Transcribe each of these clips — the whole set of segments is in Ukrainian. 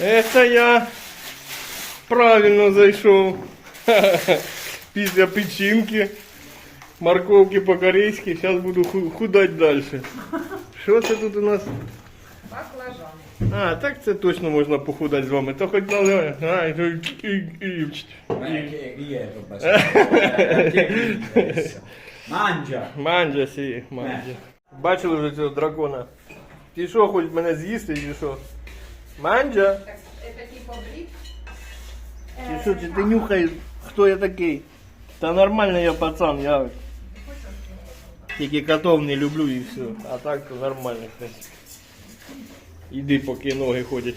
Это я правильно зайшов. Після печінки, морковки по-корейськи, зараз буду ху- худати далі. Що це тут у нас? Баклажани. А, так це точно можна похудати з вами. То хоч дали. А, і, і, і, lieto adesso. Mangia. Манджа сі, манджа. Бачили вже цього дракона? Що, хоч мене з'їсти, чи що? Манджа? Це типу брік. Ти що, чи ти нюхаєш, хто я такий? Та нормально я пацан, я тільки котов не люблю і все. А так нормально. Іди, поки ноги ходять.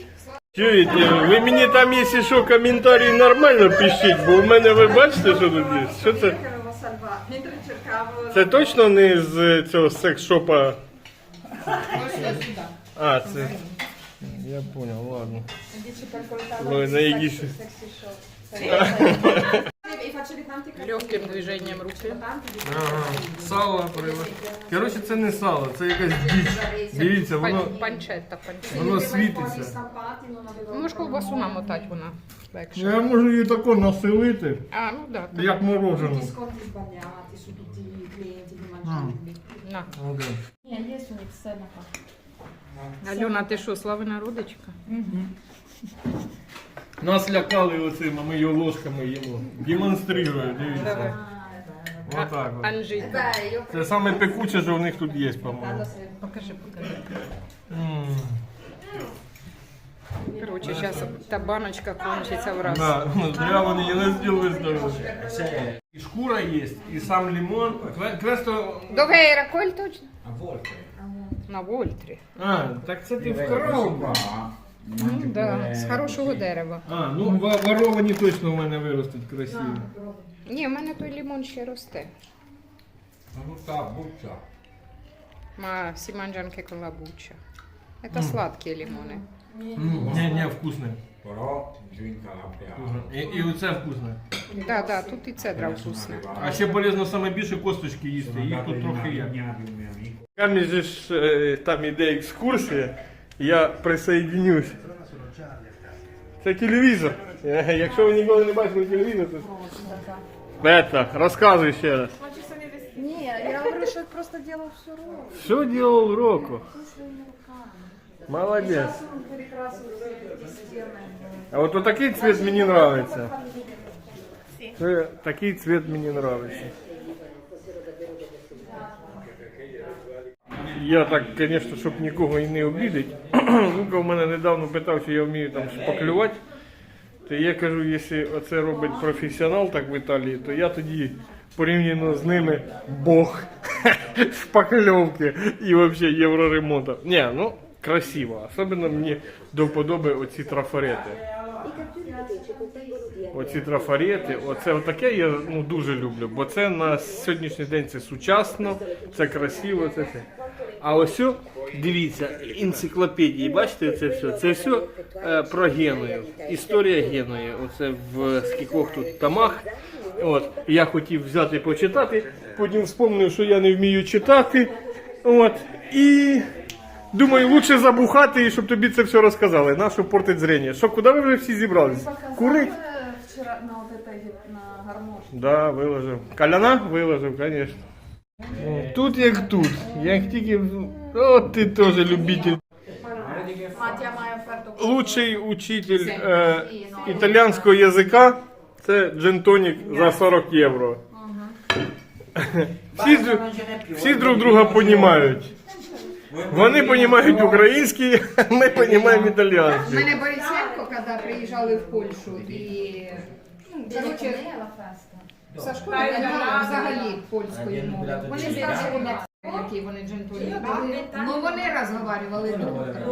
Чуєте, ви мені там, якщо що, коментарі нормально пишіть, бо в мене ви бачите, що тут є? Що це? Це точно не з цього секс-шопа? А, це. Я понял, ладно. Ой, tanti Легким движенням руки. Ага, сало прило. Коротше, це не сало, це якась діч. Дивіться, воно, Пан- Панчетта, панчетта. воно світиться. Можеш ковбасу намотати вона легше. Я можу її тако населити, А, ну так. Да. як морожену. sconti sbagliati su tutti i clienti di mangiarli. На. Окей. У них все на Альона, ти що, Славина родичка? Нас лякали оцим, а ми його ложками їмо. Демонстрирую, дивіться. Давай. Отак от. Анжійка. Це саме пекуче, що в них тут є, по-моєму. Покажи, покажи. М. Коротше, зараз та баночка кончиться враз. Да, зря вони її не зробили здоров'я. І шкура є, і сам лимон. Кве- Кресто... Довгий раколь точно? A volte. На Вольтрі. А, так це ти в Questo Ну, да, з хорошого дерева. А, ну ва- воровані точно в мене виростуть красиві. Ні, в мене той лимон ще росте. Ma tutta la. Ма всі манджанки con la. Це сладкі лимони. Ні, ні, вкусне. Però giù in І, і оце вкусне. Да, да, тут і цедра вкусна. А ще полезно саме більше косточки їсти, їх тут трохи є. Vigna di un mio amico. Камінь же ж е, там іде екскурсія, я присоединюсь. Це телевізор. Е, Якщо ви ніколи не бачили телевізор, то... Бета, розказуй ще раз. Ні, я говорю, що просто делав все ровно. Що делал Роко? Молодець. Он перекрасив ці стіни. А от такий цвет мені нравиться. Це такий цвет мені нравится. Я так, звісно, щоб нікого і не обідати. Лука в мене недавно питав, чи я вмію там шпаклювати. То я кажу, якщо оце робить професіонал так в Італії, то я тоді порівняно з ними Бог шпакльовки і взагалі євроремонту. Ні, ну красиво. Особливо мені до вподоби оці трафарети. Оці трафарети, оце отаке я ну, дуже люблю, бо це на сьогоднішній день це сучасно, це красиво, це все. А ось, дивіться, енциклопедії, бачите це все? Це все е, про Геною. Історія Геної. Оце в скількох тут томах. От, я хотів взяти почитати, потім вспомнив, що я не вмію читати. От, і думаю, лучше забухати, і щоб тобі це все розказали. Нащо портить зрення? Що, куди ви вже всі зібрались? Курить? Вчора на на гармошці. Да, виложив. Каляна виложив, звісно. Тут як тут. Як тільки. О, ти теж любитель. Лучший учитель е, італійського язика це джентонік за 40 євро. Всі, дру- всі друг друга розуміють. Вони розуміють український, а ми розуміємо У італійський. мене Борисенко, коли приїжджали в Польщу, і ну, коротше, Сашко не знав взагалі польської мови. Вони знали, які вони джентльмени були. Ну вони розмовляли добре.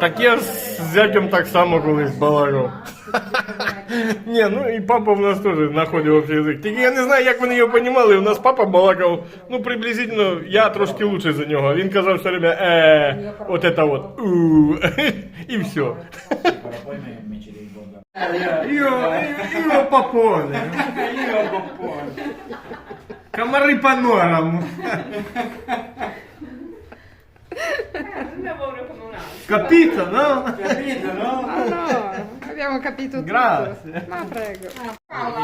Так я з зятем так само колись балагав. Ні, ну і папа в нас теж знаходив общий язик. Тільки я не знаю, як вони його розуміли. У нас папа балакав, ну приблизительно, я трошки лучше за нього. Він казав все время, е, от это от, у, і все. Però poi mi, mi ci devi guardare. Io, io, io papone. Io papone. Комари по норам. Capito, no? Capito, no? Ну, Abbiamo capito tutto. Grazie. Ma prego.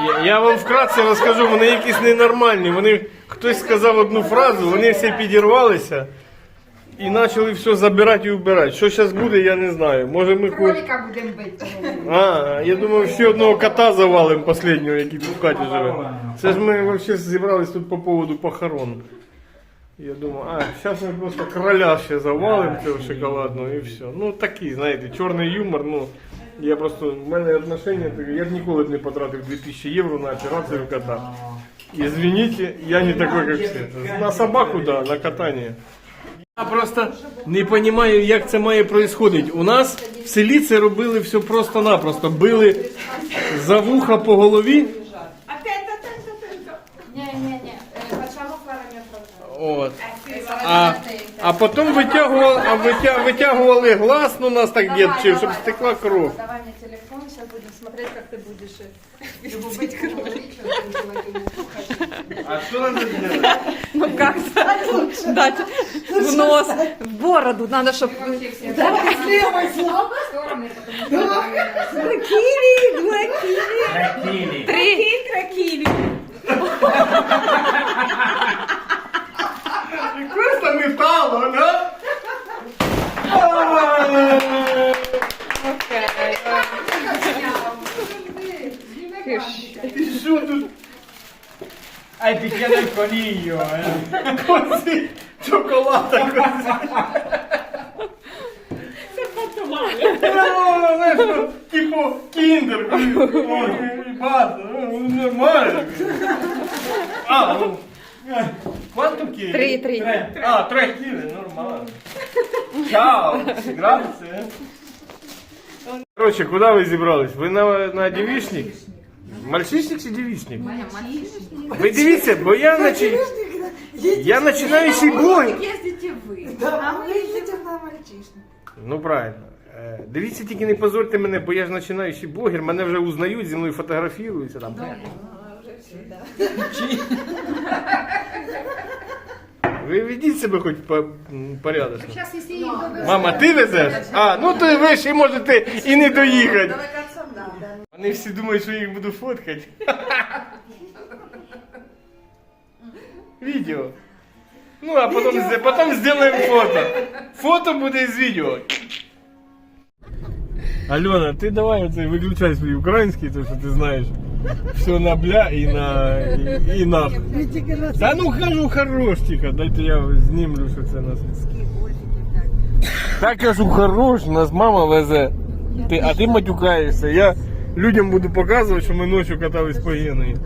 Я, я вам вкратце розкажу, вони якісь ненормальні. Вони хтось сказав одну фразу, вони всі підірвалися І почали все забирати і вбирати. Що зараз буде, я не знаю. Може ми хоч. Кролика будемо бити. А, я думав, ще одного кота завалим останнього, який тут в хаті живе. Це ж ми взагалі зібрались тут по поводу похорон. Я думаю, а, зараз ми просто короля ще завалим цього шоколадного і все. Ну такий, знаєте, чорний юмор, ну. Я просто, в мене отношення, я б ніколи б не потратив 2000 євро на операцію кота. Извините, я не такой, как все. На собаку, да, на катание. Я просто не розумію, як це має происходити. У нас в селі це робили все просто-напросто. Били за вуха по голові. От. А, а потім витягували, а витя, витягували глаз, ну нас так дід вчив, щоб стекла кров. Давай мне телефон, сейчас будем смотреть, как ты будешь. А що треба зробити? Ну как дать в нос, в бороду, надо, чтобы... Давай що Киви, блокили. киви. Три. Hai picchiato il coniglio, eh. Così, cioccolata così. Si è fatto male. No, adesso, tipo Kinder, così. Oh, basta, non è normale. Ah, oh. Eh, Quanto chili? Три, три. Ah, tre chili, normale. Ciao, grazie. Короче, куда ви зібрались? Ви на, на девичник? Мальчишник чи девичник? Ви дивіться, бо я начи... Я починаючий блогер. Ездите вы. А мы едем на мальчишник. Ну правильно. Е, Дивіться, тільки не позорте мене, бо я ж починаючий блогер, мене вже узнають, зі мною фотографіруються там. Ви ведіть себе хоч по, м, порядочно. Зараз, якщо. Мама, ти везеш? А, ну то ви ще можете і не доїхати. Вони всі думають, що я їх буду фоткати. Відео. Ну, а потім, зде- потім зробимо фото. Фото буде з відео. Альона, ти давай оце виключай свій український, то що ти знаєш. Все на бля і на і, і на. Та ну кажу хорош тихо, дайте я знімлю, що це нас. Так кажу хорош, нас мама везе. Ти, а ти матюкаєшся. Я людям буду показувати, що ми ночі катались по Генії.